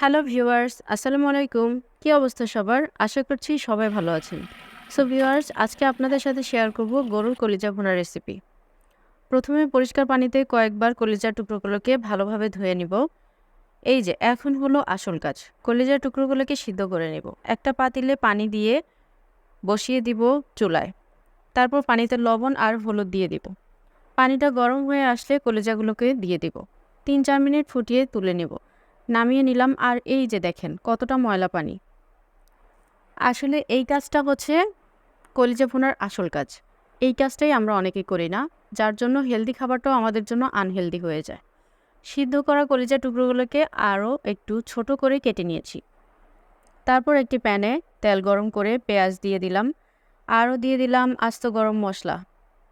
Hello viewers, আসসালামু আলাইকুম। কী অবস্থা সবার? আশা করছি সবাই ভালো আছেন। সো ভিউয়ার্স, আজকে আপনাদের সাথে শেয়ার করব গরুর কলিজা ভুনা রেসিপি। প্রথমে পরিষ্কার পানিতে কয়েকবার কলিজার টুকরোগুলোকে ভালোভাবে ধুয়ে নিব। এই যে, এখন হলো আসল কাজ। কলিজার টুকরোগুলোকে সিদ্ধ করে নেব। একটা পাতিলে পানি দিয়ে বসিয়ে দিব চুলায়। তারপর পানিতে লবণ আর হলুদ দিয়ে দিব। পানিটা গরম হয়ে আসলে কলিজাগুলোকে দিয়ে দিব। তিন চার মিনিট ফুটিয়ে তুলে নেব। নামিয়ে নিলাম। আর এই যে দেখেন, কতটা ময়লা পানি। আসলে এই কাজটা হচ্ছে কলিজা ভুনার আসল কাজ। এই কাজটাই আমরা অনেকে করি না, যার জন্য হেলদি খাবারটাও আমাদের জন্য আনহেলদি হয়ে যায়। সিদ্ধ করা কলিজা টুকরোগুলোকে আরও একটু ছোট করে কেটে নিয়েছি। তারপর একটি প্যানে তেল গরম করে পেঁয়াজ দিয়ে দিলাম। আরও দিয়ে দিলাম আস্ত গরম মশলা।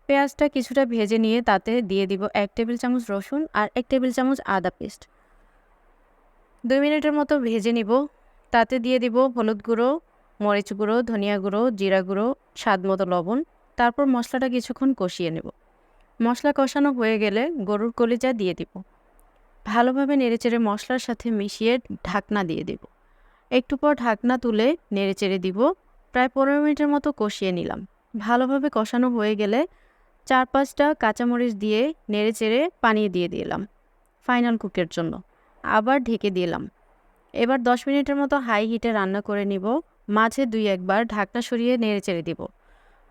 পেঁয়াজটা কিছুটা ভেজে নিয়ে তাতে দিয়ে দিব এক টেবিল চামচ রসুন আর এক টেবিল চামচ আদা পেস্ট। দুই মিনিটের মতো ভেজে নিব। তাতে দিয়ে দিব হলুদ গুঁড়ো, মরিচ গুঁড়ো, ধনিয়া গুঁড়ো, জিরা গুঁড়ো, স্বাদ মতো লবণ। তারপর মশলাটা কিছুক্ষণ কষিয়ে নেব। মশলা কষানো হয়ে গেলে গরুর কলিজা দিয়ে দিব। ভালোভাবে নেড়েচেড়ে মশলার সাথে মিশিয়ে ঢাকনা দিয়ে দিব। একটু পর ঢাকনা তুলে নেড়েচেড়ে দিব। প্রায় পনেরো মিনিটের মতো কষিয়ে নিলাম। ভালোভাবে কষানো হয়ে গেলে চার পাঁচটা কাঁচামরিচ দিয়ে নেড়েচেড়ে পানি দিয়ে দিলাম ফাইনাল কুকের জন্য। আবার ঢেকে দিলাম। এবার দশ মিনিটের মতো হাই হিটে রান্না করে নিব, মাঝে দুই একবার ঢাকনা সরিয়ে নেড়ে চেড়ে দিব।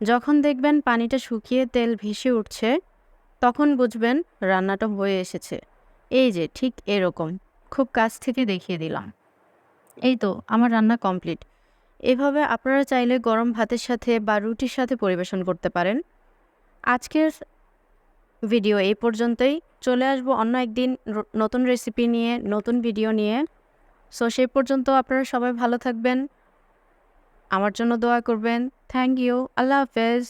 যখন দেখবেন পানিটা শুকিয়ে তেল ভেসে উঠছে, তখন বুঝবেন রান্নাটা হয়ে এসেছে। এই যে, ঠিক এরকম। খুব কাছ থেকে দেখিয়ে দিলাম। এই তো, আমার রান্না কমপ্লিট। এভাবে আপনারা চাইলে গরম ভাতের সাথে বা রুটির সাথে পরিবেশন করতে পারেন। আজকের ভিডিও এই পর্যন্তই। চলে আসব অন্য একদিন নতুন রেসিপি নিয়ে, নতুন ভিডিও নিয়ে। সো সেই পর্যন্ত আপনারা সবাই ভালো থাকবেন। আমার জন্য দোয়া করবেন। থ্যাংক ইউ আল্লাহ হাফেজ।